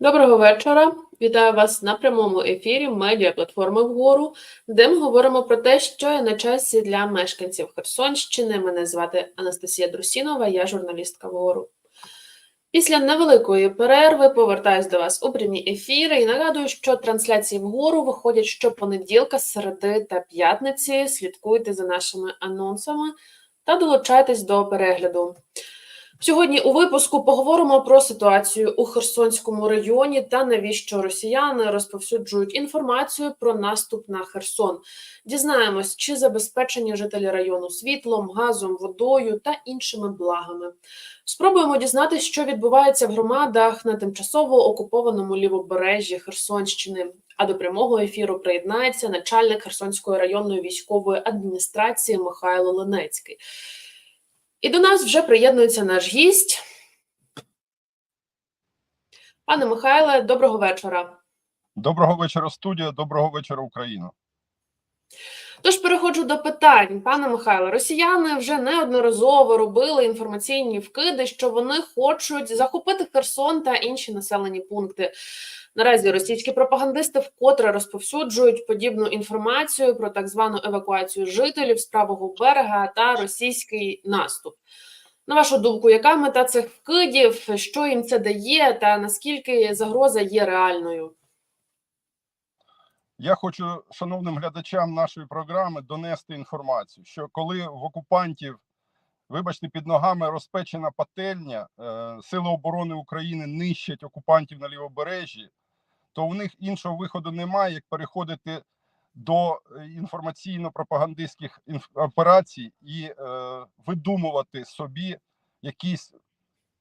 Доброго вечора. Вітаю вас на прямому ефірі медіа платформи вгору, де ми говоримо про те, що є на часі для мешканців Херсонщини. Мене звати Анастасія Друсінова, я журналістка вгору. Після невеликої перерви повертаюсь до вас у прямі ефіри і нагадую, що трансляції вгору виходять щопонеділка, середи та п'ятниці. Слідкуйте за нашими анонсами та долучайтесь до перегляду. Сьогодні у випуску поговоримо про ситуацію у Херсонському районі та навіщо росіяни розповсюджують інформацію про наступ на Херсон. Дізнаємось, чи забезпечені жителі району світлом, газом, водою та іншими благами. Спробуємо дізнатися, що відбувається в громадах на тимчасово окупованому лівобережжі Херсонщини. А до прямого ефіру приєднається начальник Херсонської районної військової адміністрації Михайло Ленецький. І до нас вже приєднується наш гість. Пане Михайле, доброго вечора. Доброго вечора, студія. Доброго вечора, Україна. Тож переходжу до питань, пане Михайле. Росіяни вже неодноразово робили інформаційні вкиди, що вони хочуть захопити Херсон та інші населені пункти. Наразі російські пропагандисти вкотре розповсюджують подібну інформацію про так звану евакуацію жителів з правого берега та російський наступ. На вашу думку, яка мета цих вкидів, що їм це дає, та наскільки загроза є реальною? Я хочу шановним глядачам нашої програми донести інформацію, що коли в окупантів, вибачте, під ногами розпечена пательня, е, Сили оборони України нищать окупантів на лівобережжі, то у них іншого виходу немає, як переходити до е, інформаційно-пропагандистських інф- операцій і е, видумувати собі якісь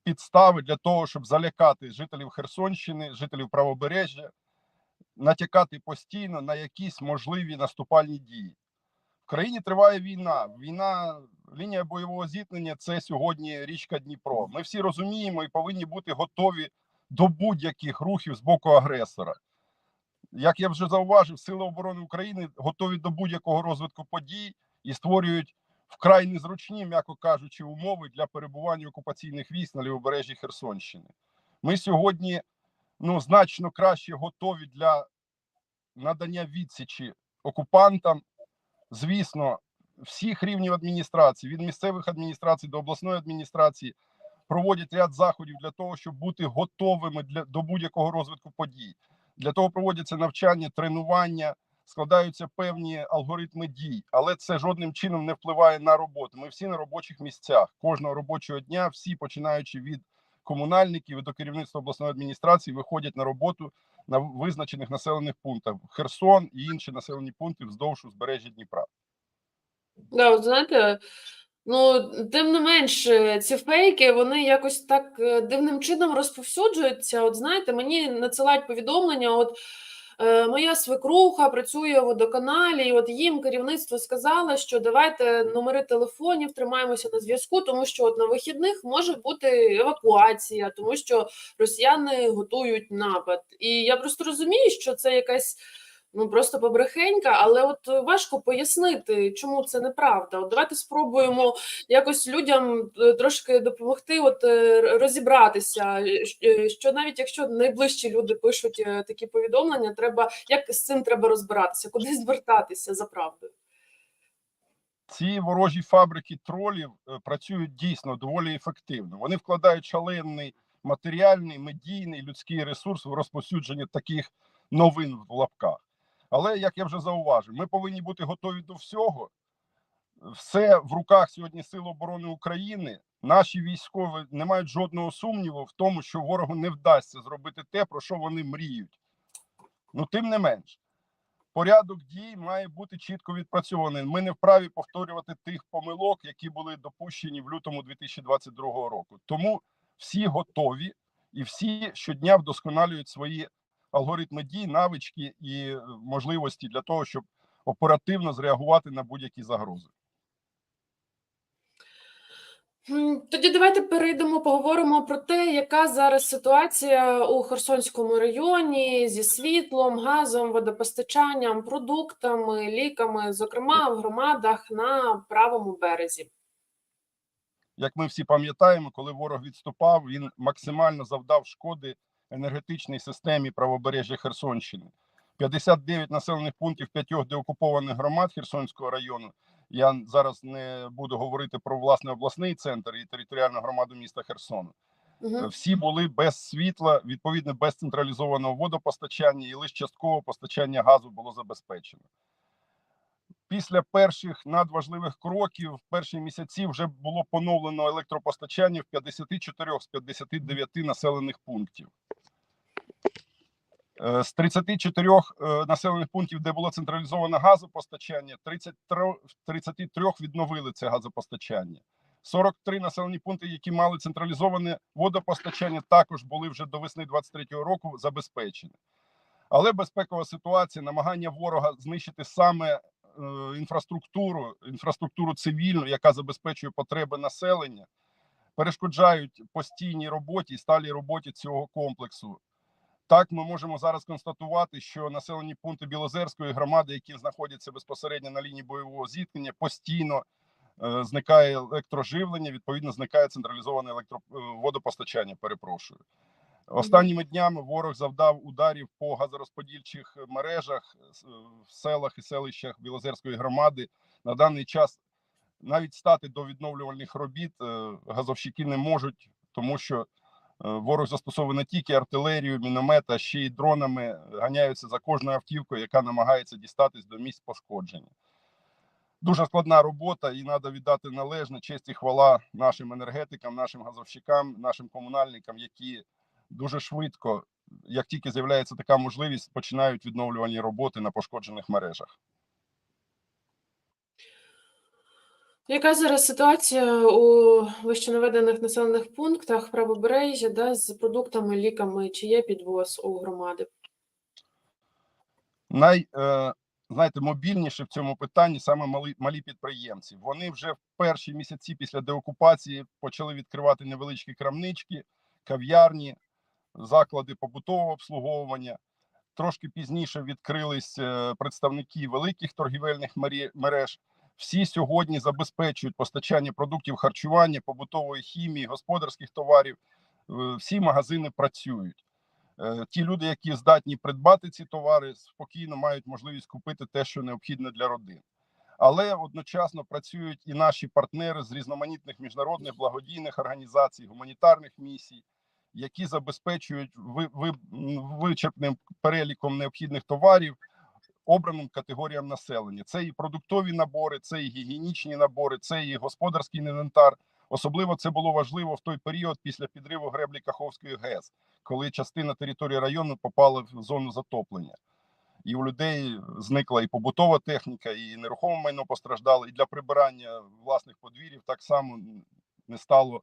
підстави для того, щоб залякати жителів Херсонщини, жителів правобережжя, натякати постійно на якісь можливі наступальні дії. В країні триває війна. Війна, лінія бойового зіткнення це сьогодні річка Дніпро. Ми всі розуміємо і повинні бути готові до будь-яких рухів з боку агресора. Як я вже зауважив, Сили оборони України готові до будь-якого розвитку подій і створюють вкрай незручні, м'яко кажучи, умови для перебування окупаційних військ на лівобережжі Херсонщини. Ми сьогодні ну, значно краще готові для надання відсічі окупантам. Звісно, всіх рівнів адміністрації, від місцевих адміністрацій до обласної адміністрації, проводять ряд заходів для того, щоб бути готовими для до будь-якого розвитку подій. Для того проводяться навчання, тренування, складаються певні алгоритми дій, але це жодним чином не впливає на роботу. Ми всі на робочих місцях кожного робочого дня, всі починаючи від комунальників і до керівництва обласної адміністрації, виходять на роботу на визначених населених пунктах Херсон і інші населені пункти вздовж узбережжя Дніпра. Да, знаєте, ну тим не менш, е, ці фейки вони якось так е, дивним чином розповсюджуються. От знаєте, мені надсилають повідомлення. От е, моя свекруха працює в водоканалі, і от їм керівництво сказало, що давайте номери телефонів тримаємося на зв'язку, тому що от на вихідних може бути евакуація, тому що росіяни готують напад. І я просто розумію, що це якась ну просто побрехенька, але от важко пояснити, чому це неправда. От давайте спробуємо якось людям е, трошки допомогти, от е, розібратися. е, е, Що навіть якщо найближчі люди пишуть е, такі повідомлення, треба як з цим треба розбиратися, куди звертатися за правдою. Ці ворожі фабрики тролів е, працюють дійсно доволі ефективно. Вони вкладають шалений матеріальний, медійний, людський ресурс в розповсюдження таких новин в лапках. Але як я вже зауважив, ми повинні бути готові до всього. Все в руках сьогодні Сил оборони України. Наші військові не мають жодного сумніву в тому, що ворогу не вдасться зробити те, про що вони мріють. Ну, тим не менш, порядок дій має бути чітко відпрацьований. Ми не вправі повторювати тих помилок, які були допущені в лютому 2022 року. Тому всі готові і всі щодня вдосконалюють свої алгоритми дій, навички і е, можливості для того, щоб оперативно зреагувати на будь-які загрози. Тоді давайте перейдемо, поговоримо про те, яка зараз ситуація у Херсонському районі зі світлом, газом, водопостачанням, продуктами, ліками, зокрема в громадах на правому березі. Як ми всі пам'ятаємо, коли ворог відступав, він максимально завдав шкоди енергетичній системі правобережжя Херсонщини. 59 населених пунктів п'ятьох деокупованих громад Херсонського району. Я зараз не буду говорити про власне обласний центр і територіальну громаду міста Херсону. Мгм. Всі були без світла, відповідно без централізованого водопостачання, і лише частково постачання газу було забезпечено. Після перших надважливих кроків, в перші місяці вже було поновлено електропостачання в 54 з 59 населених пунктів. Е, З 34 е, населених пунктів, де було централізоване газопостачання, 33, в 33 відновили це газопостачання. 43 населені пункти, які мали централізоване водопостачання, також були вже до весни 23-го року забезпечені. Але безпекова ситуація, намагання ворога знищити саме е, інфраструктуру, інфраструктуру цивільну, яка забезпечує потреби населення, перешкоджають постійній роботі і сталій роботі цього комплексу. Так, ми можемо зараз констатувати, що населені пункти Білозерської громади, які знаходяться безпосередньо на лінії бойового зіткнення, постійно е, зникає електроживлення, відповідно, зникає централізоване електроводопостачання. Перепрошую. Останніми днями ворог завдав ударів по газорозподільчих мережах в селах і селищах Білозерської громади. На даний час навіть стати до відновлювальних робіт е, газовщики не можуть, тому що е, ворог застосовує не тільки артилерію, міномет, а ще й дронами ганяються за кожною автівкою, яка намагається дістатись до місць пошкодження. Дуже складна робота, і треба віддати належне честь і хвала нашим енергетикам, нашим газовщикам, нашим комунальникам, які дуже швидко, як тільки з'являється така можливість, починають відновлювальні роботи на пошкоджених мережах. Яка зараз ситуація у вищенаведених населених пунктах правобережжя да, з продуктами, ліками? Чи є підвоз у громади? Най, е, знаєте, мобільніше в цьому питанні саме малі, малі підприємці. Вони вже в перші місяці після деокупації почали відкривати невеличкі крамнички, кав'ярні, заклади побутового обслуговування. Трошки пізніше відкрились е, представники великих торгівельних мереж. Всі сьогодні забезпечують постачання продуктів харчування, побутової хімії, господарських товарів. Е, Всі магазини працюють. Е, Ті люди, які здатні придбати ці товари, спокійно мають можливість купити те, що необхідне для родин. Але одночасно працюють і наші партнери з різноманітних міжнародних благодійних організацій, гуманітарних місій, які забезпечують ви, ви, вичерпним переліком необхідних товарів обраним категоріям населення. Це і продуктові набори, це і гігієнічні набори, це і господарський інвентар. Особливо це було важливо в той період після підриву греблі Каховської ГЕС, коли частина території району попала в зону затоплення. І у людей зникла і побутова техніка, і нерухоме майно постраждало. І для прибирання власних подвір'їв так само не стало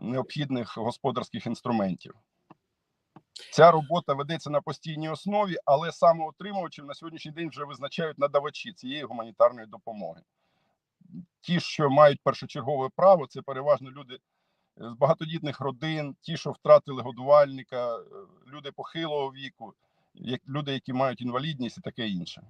необхідних господарських інструментів. Ця робота ведеться на постійній основі, але саме отримувачів на сьогоднішній день вже визначають надавачі цієї гуманітарної допомоги. Ті, що мають першочергове право, це переважно люди з багатодітних родин, ті, що втратили годувальника, е, люди похилого віку, люди, які мають інвалідність і таке інше.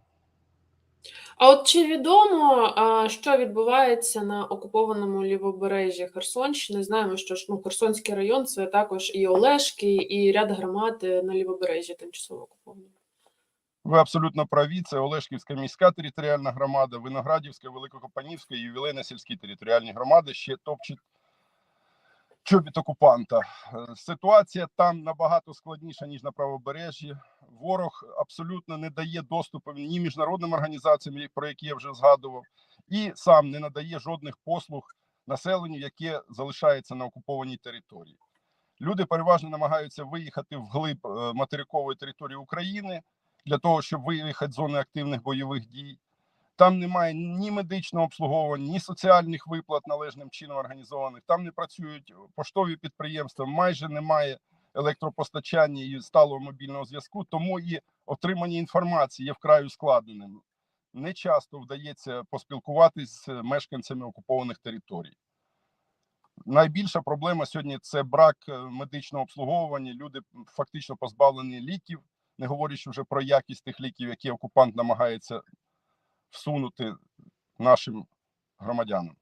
А от чи відомо, що відбувається на окупованому лівобережжі Херсонщини? Знаємо, що ж ну, Херсонський район це також і Олешки, і ряд громад е, на лівобережжі тимчасово окуповані. Ви абсолютно праві. Це Олешківська міська територіальна громада, Виноградівська, Великокопанівська і ювілейно-сільські територіальні громади ще топчуть чобіт окупанта. Е, Ситуація там набагато складніша ніж на правобережжі. Ворог абсолютно не дає доступу ні міжнародним організаціям, про які я вже згадував, і сам не надає жодних послуг населенню, яке залишається на окупованій території. Люди переважно намагаються виїхати вглиб е, материкової території України для того, щоб виїхати з зони активних бойових дій. Там немає ні медичного обслуговування, ні соціальних виплат належним чином організованих. Там не працюють поштові підприємства, майже немає електропостачання і сталого мобільного зв'язку. Тому і отримання інформації є вкрай ускладненим. Не часто вдається поспілкуватись з мешканцями окупованих територій. Найбільша проблема сьогодні це брак е, медичного обслуговування. Люди фактично позбавлені ліків, не говорячи вже про якість тих ліків, які окупант намагається всунути нашим громадянам.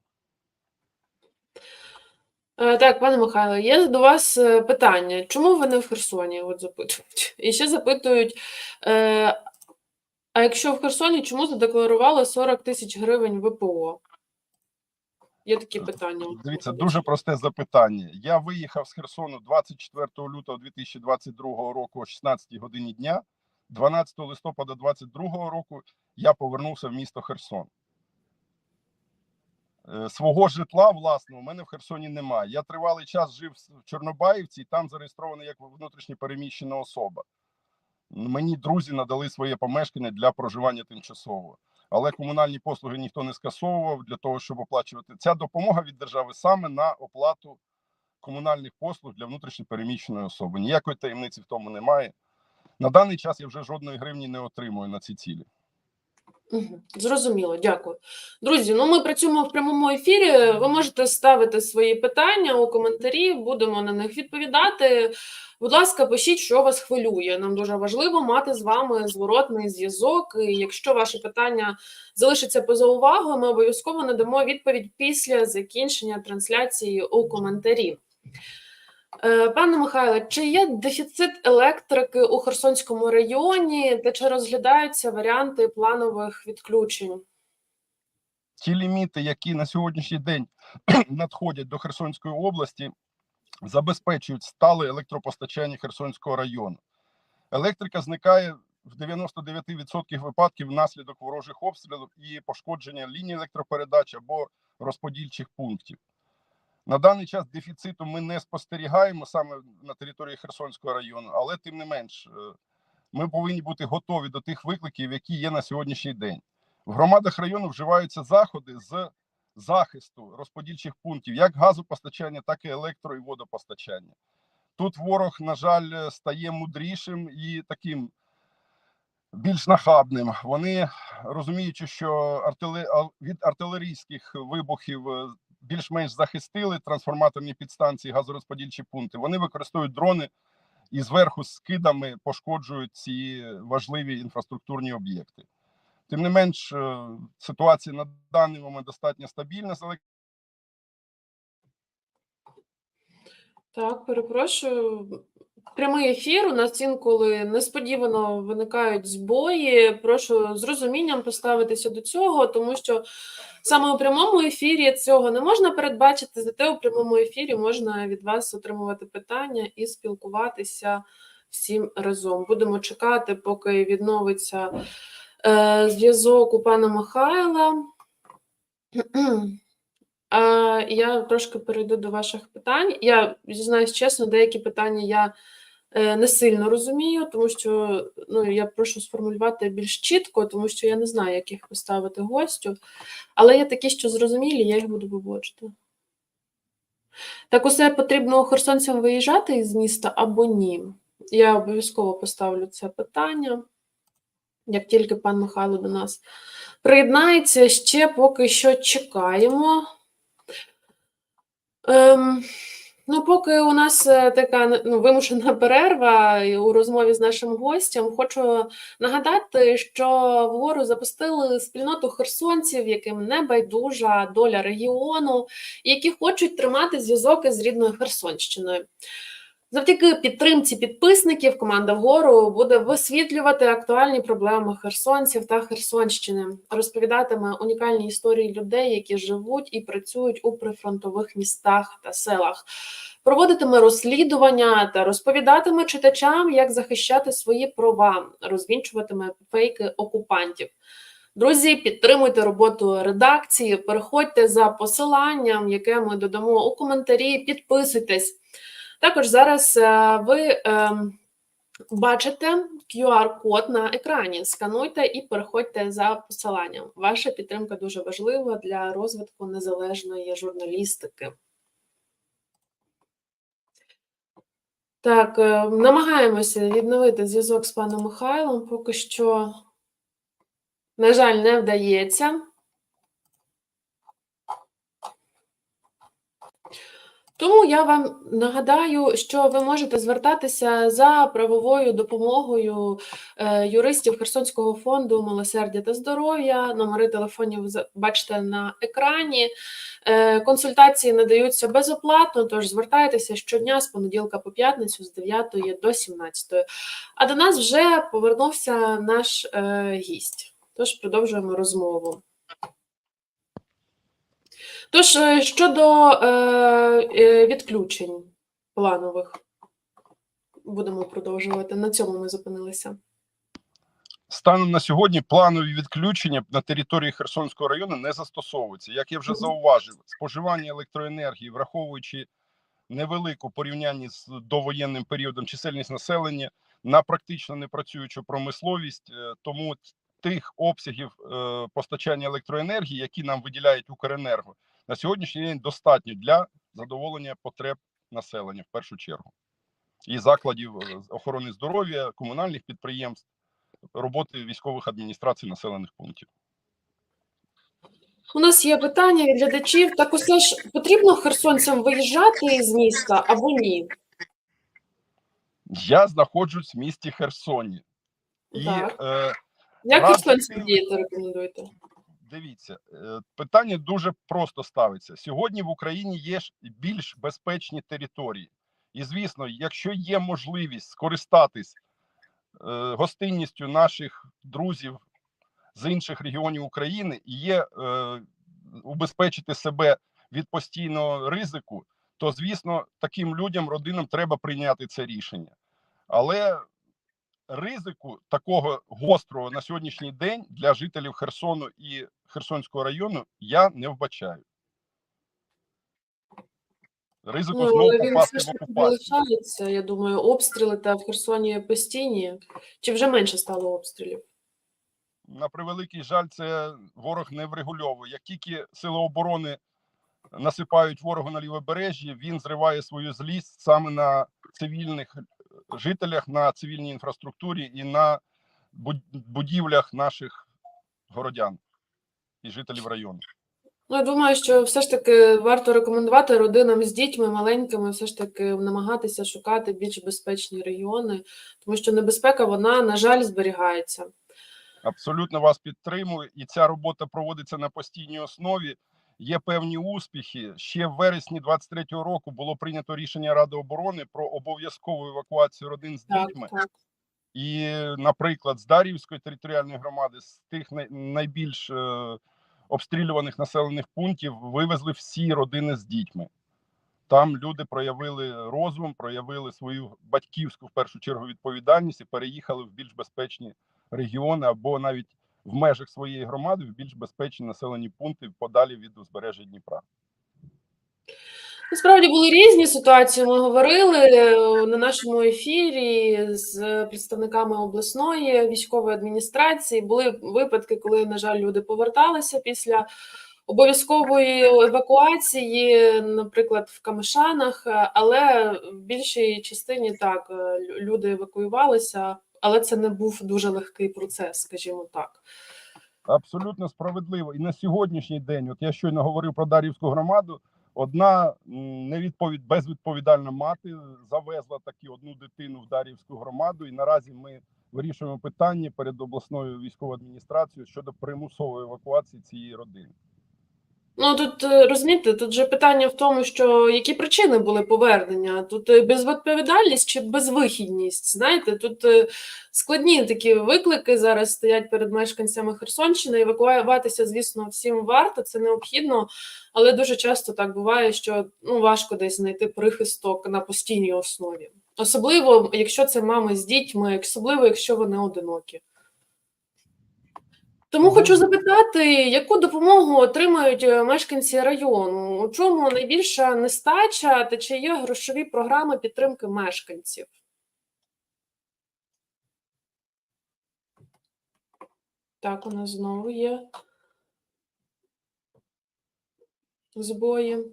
Е, Так, пане Михайло, є до вас е, питання. Чому ви не в Херсоні? От запитують. І ще запитують: е, а якщо в Херсоні, чому задекларували 40 тисяч гривень ВПО? Є такі питання. Дивіться, дуже просте запитання. Я виїхав з Херсону 24 лютого 2022 року о 16 годині дня. 12 листопада 2022 року я повернувся в місто Херсон. Е, Свого житла власного у мене в Херсоні немає. Я тривалий час жив в Чорнобаївці і там зареєстрований як внутрішньо переміщена особа. Мені друзі надали своє помешкання для проживання тимчасово. Але комунальні послуги ніхто не скасовував для того, щоб оплачувати. Ця допомога від держави саме на оплату комунальних послуг для внутрішньо переміщеної особи. Ніякої таємниці в тому немає. На даний час я вже жодної гривні не отримую на ці цілі. Зрозуміло, дякую. Друзі, ну ми працюємо в прямому ефірі. Ви можете ставити свої питання у коментарі, будемо на них відповідати. Будь ласка, пишіть, що вас хвилює. Нам дуже важливо мати з вами зворотний зв'язок. І якщо ваше питання залишиться поза увагою, ми обов'язково надамо відповідь після закінчення трансляції у коментарі. Е, Пане Михайле, чи є дефіцит електрики у Херсонському районі та чи розглядаються варіанти планових відключень? Ті ліміти, які на сьогоднішній день надходять до Херсонської області, забезпечують стале електропостачання Херсонського району. Електрика зникає в 99% випадків внаслідок ворожих обстрілів і пошкодження ліній електропередач або розподільчих пунктів. На даний час дефіциту ми не спостерігаємо саме на території Херсонського району, але тим не менш, е, ми повинні бути готові до тих викликів, які є на сьогоднішній день. В громадах району вживаються заходи з захисту розподільчих пунктів, як газопостачання, так і електро і водопостачання. Тут ворог, на жаль, стає мудрішим і таким більш нахабним. Вони розуміючи, що артиле... від артилерійських вибухів е, більш-менш захистили трансформаторні підстанції, газорозподільчі пункти. Вони використовують дрони і зверху скидами пошкоджують ці важливі інфраструктурні об'єкти. Тим не менш, е, ситуація на даний момент достатньо стабільна з Так, перепрошую. Прямий ефір. У нас інколи несподівано виникають збої. Прошу з розумінням поставитися до цього, тому що саме у прямому ефірі цього не можна передбачити, зате у прямому ефірі можна від вас отримувати питання і спілкуватися всім разом. Будемо чекати, поки відновиться е, зв'язок у пана Михайла. А, я трошки перейду до ваших питань. Я зізнаюсь чесно, деякі питання я е, не сильно розумію, тому що ну, я прошу сформулювати більш чітко, тому що я не знаю, як їх поставити гостю. Але є такі, що зрозумілі, я їх буду виводити. Так усе потрібно херсонцям виїжджати із міста або ні? Я обов'язково поставлю це питання, як тільки пан Михайло до нас приєднається, ще поки що чекаємо. Ем, ну, поки у нас е, така ну, вимушена перерва у розмові з нашим гостем, хочу нагадати, що вгору запустили спільноту херсонців, яким не байдужа доля регіону, які хочуть тримати зв'язок із рідною Херсонщиною. Завдяки підтримці підписників команда вгору буде висвітлювати актуальні проблеми херсонців та Херсонщини, розповідатиме унікальні історії людей, які живуть і працюють у прифронтових містах та селах, проводитиме розслідування та розповідатиме читачам, як захищати свої права, розвінчуватиме фейки окупантів. Друзі, підтримуйте роботу редакції, переходьте за посиланням, яке ми додамо у коментарі. Підписуйтесь. Також зараз е, ви е, бачите QR-код на екрані. Скануйте і переходьте за посиланням. Ваша підтримка дуже важлива для розвитку незалежної журналістики. Так, е, намагаємося відновити зв'язок з паном Михайлом. Поки що, на жаль, не вдається. Тому я вам нагадаю, що ви можете звертатися за правовою допомогою е, юристів Херсонського фонду милосердя та здоров'я. Номери телефонів бачите на екрані. Е, Консультації надаються безоплатно, тож звертайтеся щодня з понеділка по п'ятницю з 9 до 17. А до нас вже повернувся наш е, гість. Тож продовжуємо розмову. Тож, е, щодо е, е, відключень планових, будемо продовжувати. На цьому ми зупинилися. Станом на сьогодні планові відключення на території Херсонського району не застосовуються. Як я вже зауважив, споживання електроенергії, враховуючи невелику порівнянні з довоєнним періодом чисельність населення на практично непрацюючу промисловість, е, тому тих обсягів постачання електроенергії, які нам виділяють Укренерго, на сьогоднішній день достатньо для задоволення потреб населення в першу чергу і закладів е, охорони здоров'я, комунальних підприємств роботи військових адміністрацій населених пунктів. У нас є питання від глядачів. Так усе ж потрібно херсонцям виїжджати з міста або ні? Я знаходжусь в місті Херсоні, і Так. е, Як херсонцям діяти рекомендуєте? Дивіться, е, питання дуже просто ставиться. Сьогодні в Україні є більш безпечні території, і звісно, якщо є можливість скористатись е, гостинністю наших друзів з інших регіонів України і є е, убезпечити себе від постійного ризику, то звісно, таким людям, родинам треба прийняти це рішення. Але ризику такого гострого на сьогоднішній день для жителів Херсону і Херсонського району я не вбачаю. Ризику Ну, знову він попасти все в окупацію. залишається. Я думаю, обстріли та в Херсоні постійні. Чи вже менше стало обстрілів? на превеликий жаль, це ворог не врегульовує. Як тільки сили оборони насипають ворогу на лівобережжі, він зриває свою злість саме на цивільних жителях, на цивільній інфраструктурі і на будівлях наших городян і жителів району. Ну, я думаю, що все ж таки варто рекомендувати родинам з дітьми маленькими, все ж таки намагатися шукати більш безпечні регіони, тому що небезпека, вона, на жаль, зберігається. Абсолютно вас підтримую, і ця робота проводиться на постійній основі. Є певні успіхи. Ще в вересні 23-го року було прийнято рішення Ради оборони про обов'язкову евакуацію родин з дітьми. І, наприклад, з Дар'ївської територіальної громади, з тих найбільш е, обстрілюваних населених пунктів, вивезли всі родини з дітьми. Там люди проявили розум, проявили свою батьківську в першу чергу відповідальність і переїхали в більш безпечні регіони або навіть в межах своєї громади в більш безпечні населені пункти подалі від узбережжя Дніпра. Насправді були різні ситуації. Ми говорили е, на нашому ефірі з представниками обласної військової адміністрації. Були випадки, коли, на жаль, люди поверталися після обов'язкової евакуації, наприклад, в Камишанах, але в більшій частині так е, люди евакуювалися, але це не був дуже легкий процес, скажімо так. Абсолютно справедливо. І на сьогоднішній день, от я щойно говорив про Дар'ївську громаду. Одна м, невідповід безвідповідальна мати завезла таки одну дитину в Дар'ївську громаду, і наразі ми вирішуємо питання перед обласною військовою адміністрацією щодо примусової евакуації цієї родини. Ну тут е, розумієте, тут же питання в тому, що які причини були повернення? Тут е, безвідповідальність чи безвихідність? Знаєте, тут е, складні такі виклики зараз стоять перед мешканцями Херсонщини. Евакуюватися, звісно, всім варто, це необхідно, але дуже часто так буває, що ну важко десь знайти прихисток на постійній основі. Особливо, якщо це мами з дітьми, особливо, якщо вони одинокі. Тому хочу запитати, яку допомогу отримають е, мешканці району? У чому найбільша нестача та чи є грошові програми підтримки мешканців? Так, у нас знову є збої.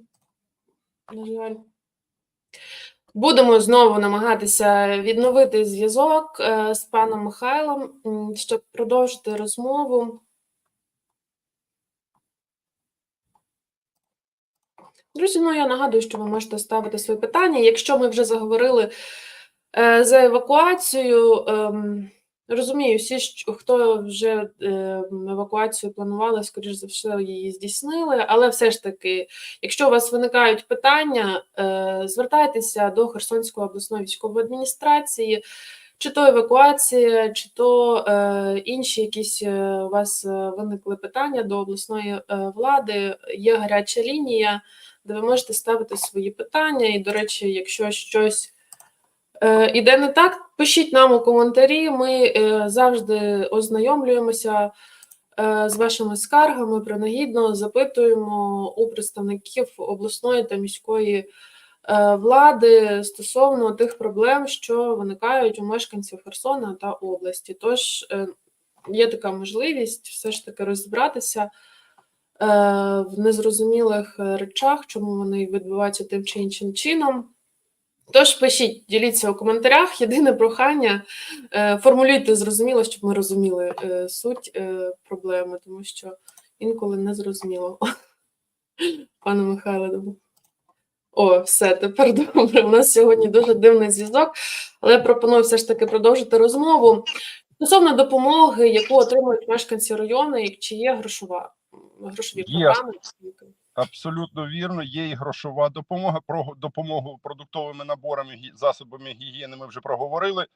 На жаль. Будемо знову намагатися відновити зв'язок е, з паном Михайлом, щоб продовжити розмову. Друзі, ну я нагадую, що ви можете ставити свої питання. Якщо ми вже заговорили е, за евакуацію, ем, розумію, всі, хто вже е, евакуацію планували, скоріш за все, її здійснили. Але все ж таки, якщо у вас виникають питання, е, звертайтеся до Херсонської обласної військової адміністрації. Чи то евакуація, чи то е, інші якісь у вас виникли питання до обласної влади, є гаряча лінія, де ви можете ставити свої питання. І, до речі, якщо щось іде не так, пишіть нам у коментарі. Ми е, завжди ознайомлюємося е, з вашими скаргами, принагідно запитуємо у представників обласної та міської е, влади стосовно тих проблем, що виникають у мешканців Херсона та області. Тож е, є така можливість все ж таки розібратися е, в незрозумілих е, речах, чому вони відбуваються тим чи іншим чином. Тож пишіть, діліться у коментарях. Єдине прохання е, формулюйте зрозуміло, щоб ми розуміли е, суть е, проблеми, тому що інколи не зрозуміло. Пане Михайле. О, все, тепер добре. У нас сьогодні дуже дивний зв'язок, але я пропоную все ж таки продовжити розмову. Стосовно допомоги, яку отримують мешканці району, чи є грошова грошові програми? Абсолютно вірно. Є і грошова допомога. Про допомогу продуктовими наборами засобами гігієни ми вже проговорили.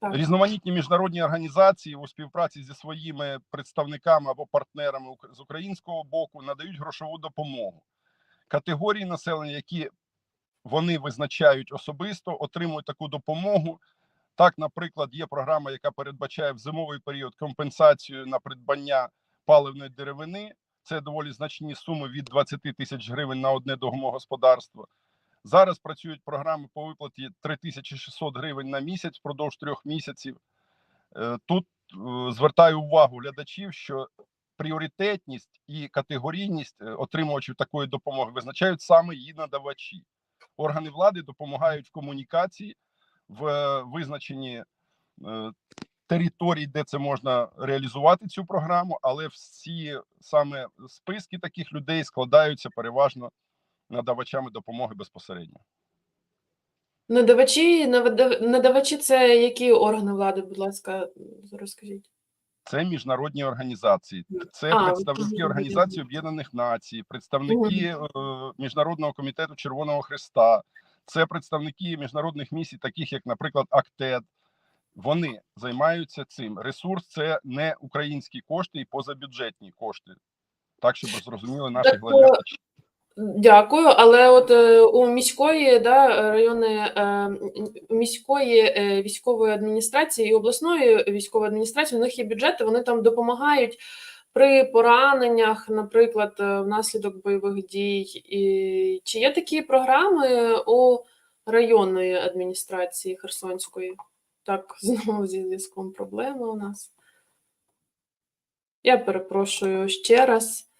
Так. Різноманітні міжнародні організації у співпраці зі своїми представниками або партнерами з українського боку надають грошову допомогу. Категорії населення, які вони визначають особисто, отримують таку допомогу. Так, наприклад, є програма, яка передбачає в зимовий період компенсацію на придбання паливної деревини. Це доволі значні суми від 20 тисяч гривень на одне домогосподарство. Зараз працюють програми по виплаті 3600 гривень на місяць впродовж трьох місяців. Е, Тут е, звертаю увагу глядачів, що пріоритетність і категорійність е, отримувачів такої допомоги визначають саме її надавачі. Органи влади допомагають в комунікації в визначенні територій, де це можна реалізувати цю програму, але всі саме списки таких людей складаються переважно надавачами допомоги безпосередньо. Надавачі, надавачі це які органи влади, будь ласка, розкажіть. Це міжнародні організації, це А, представники. Організації Об'єднаних Націй, представники е, Міжнародного комітету Червоного Христа, це представники міжнародних місій, таких як, наприклад, АКТЕД. Вони займаються цим. Ресурс це не українські кошти і позабюджетні кошти. Так, щоб зрозуміли наші Так, глядачі. Дякую, але от е, у міської да, районної е, міської е, військової адміністрації і обласної військової адміністрації у них є бюджети, вони там допомагають при пораненнях, наприклад, внаслідок бойових дій. І чи є такі програми у районної адміністрації Херсонської? Так, знову зі зв'язком проблема у нас. Я перепрошую ще раз.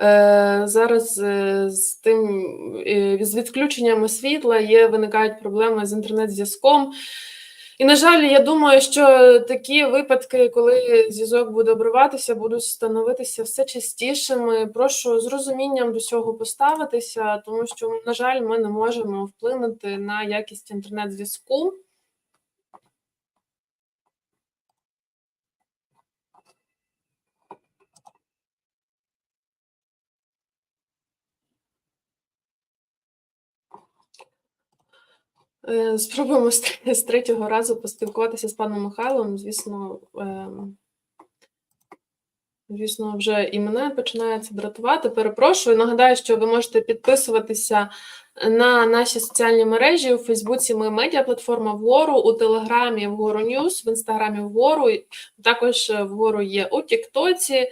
Е, зараз е, з тим е, з відключеннями світла є виникають проблеми з інтернет-зв'язком. І, на жаль, я думаю, що такі випадки, коли зв'язок буде обриватися, будуть становитися все частішими. Прошу з розумінням до цього поставитися, тому що, на жаль, ми не можемо вплинути на якість інтернет-зв'язку. Спробуємо з третього разу поспілкуватися з паном Михайлом. Звісно, ем, звісно, вже і мене починає це дратувати. Перепрошую. Нагадаю, що ви можете підписуватися на наші соціальні мережі у Фейсбуці. Ми медіаплатформа вгору, у Телеграмі вгору Ньюс, в інстаграмі вгору. Також е, вгору є у Тіктоці.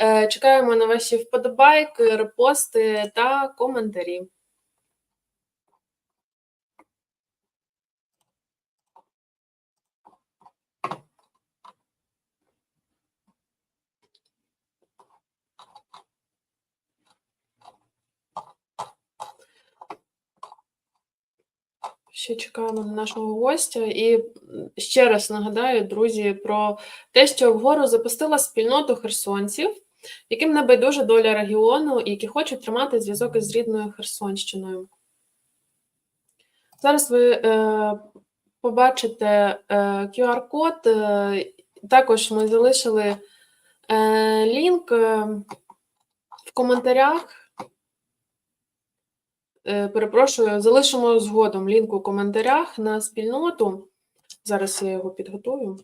Е, Чекаємо на ваші вподобайки, репости та коментарі. Ще чекаємо на нашого гостя. І ще раз нагадаю, друзі, про те, що вгору запустила спільноту херсонців. яким не байдужа доля регіону і які хочуть тримати зв'язок із рідною Херсонщиною. Зараз ви е, побачите е, QR-код. Е, також ми залишили е, лінк е, в коментарях. Е, перепрошую, залишимо згодом лінк у коментарях на спільноту. Зараз я його підготую.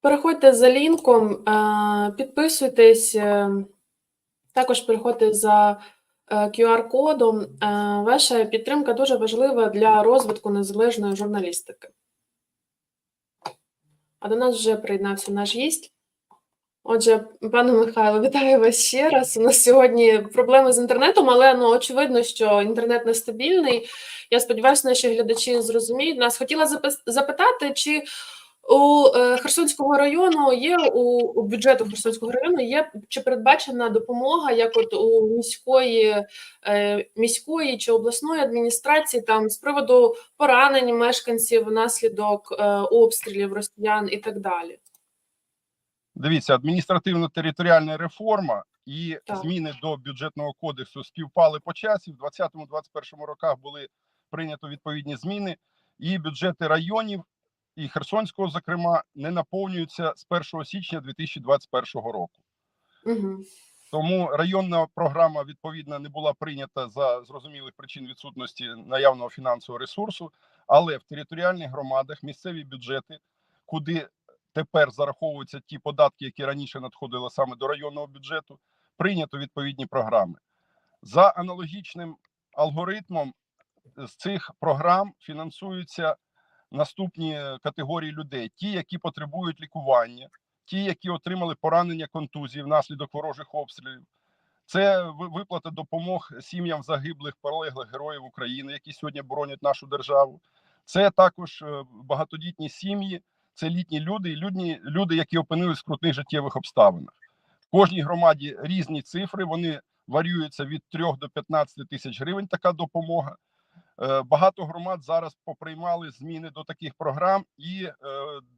Переходьте за лінком, е, підписуйтесь, е, також переходьте за QR-кодом. Ваша підтримка дуже важлива для розвитку незалежної журналістики. А до нас вже приєднався наш гість. Отже, пане Михайло, вітаю вас ще раз. У нас сьогодні проблеми з інтернетом, але ну очевидно, що інтернет нестабільний. Я сподіваюся, наші глядачі зрозуміють нас. Хотіла запитати, чи у е, Херсонського району є у, у бюджету Херсонського району є чи передбачена допомога, як от у міської е, міської чи обласної адміністрації, там з приводу поранень мешканців внаслідок е, обстрілів росіян і так далі. Дивіться, адміністративно-територіальна реформа і Так. зміни до бюджетного кодексу співпали по часі. В 2020-2021 роках були прийнято відповідні зміни, і бюджети районів і Херсонського, зокрема, не наповнюються з 1 січня 2021 року. Угу. Тому районна програма відповідно не була прийнята за зрозумілих причин відсутності наявного фінансового ресурсу. Але в територіальних громадах місцеві бюджети, куди тепер зараховуються ті податки, які раніше надходили саме до районного бюджету, прийнято відповідні програми. За аналогічним алгоритмом з цих програм фінансуються наступні категорії людей: ті, які потребують лікування, ті, які отримали поранення контузії внаслідок ворожих обстрілів. Це виплата допомог сім'ям загиблих полеглих героїв України, які сьогодні боронять нашу державу. Це також е, багатодітні сім'ї, це літні люди, і людні, люди, які опинились в скрутних життєвих обставинах. В кожній громаді різні цифри, вони варіюються від 3 до 15 тисяч гривень. Така допомога. Е, Багато громад зараз поприймали зміни до таких програм і е,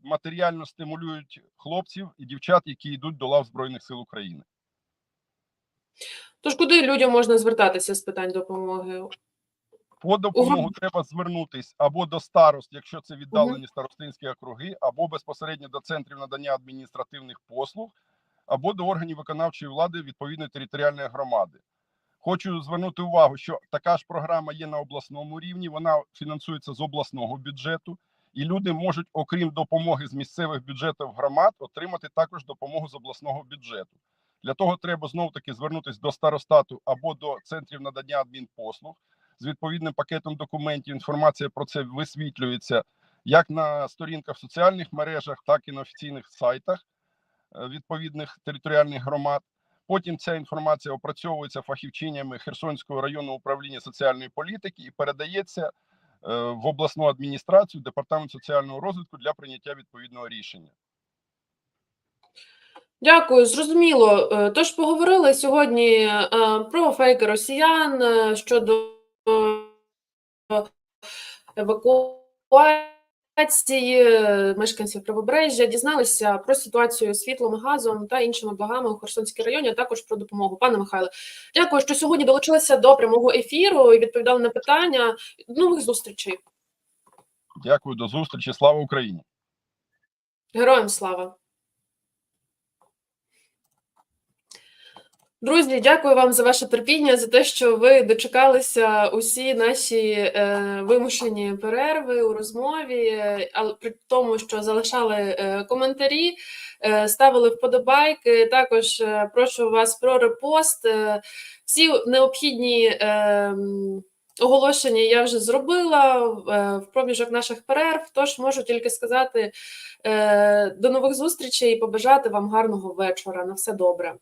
матеріально стимулюють хлопців і дівчат, які йдуть до лав Збройних сил України. Тож куди людям можна звертатися з питань допомоги? По допомогу Угу. треба звернутись або до старост, якщо це віддалені старостинські округи, або безпосередньо до центрів надання адміністративних послуг, або до органів виконавчої влади відповідної територіальної громади. Хочу звернути увагу, що така ж програма є на обласному рівні. Вона фінансується з обласного бюджету, і люди можуть, окрім допомоги з місцевих бюджетів громад, отримати також допомогу з обласного бюджету. Для того треба знов таки звернутися до старостату або до центрів надання адмінпослуг з відповідним пакетом документів. Інформація про це висвітлюється як на сторінках в соціальних мережах, так і на офіційних сайтах е, відповідних територіальних громад. Потім ця інформація опрацьовується фахівчинями Херсонського районного управління соціальної політики і передається е, в обласну адміністрацію, департамент соціального розвитку для прийняття відповідного рішення. Дякую, зрозуміло. Е, Тож поговорили сьогодні е, про фейки росіян щодо евакуації мешканців Правобережжя, дізналися про ситуацію з світлом, газом та іншими благами у Херсонській районі, а також про допомогу. Пане Михайле, дякую, що сьогодні долучилися до прямого ефіру і відповідали на питання. До Нових зустрічей. Дякую, до зустрічі. Слава Україні! Героям слава! Друзі, дякую вам за ваше терпіння, за те, що ви дочекалися усі наші е, вимушені перерви у розмові, але при тому, що залишали е, коментарі, е, ставили вподобайки. Також е, прошу вас про репост. Е, всі необхідні е, оголошення я вже зробила е, в проміжок наших перерв. Тож можу тільки сказати е, до нових зустрічей і побажати вам гарного вечора. На все добре.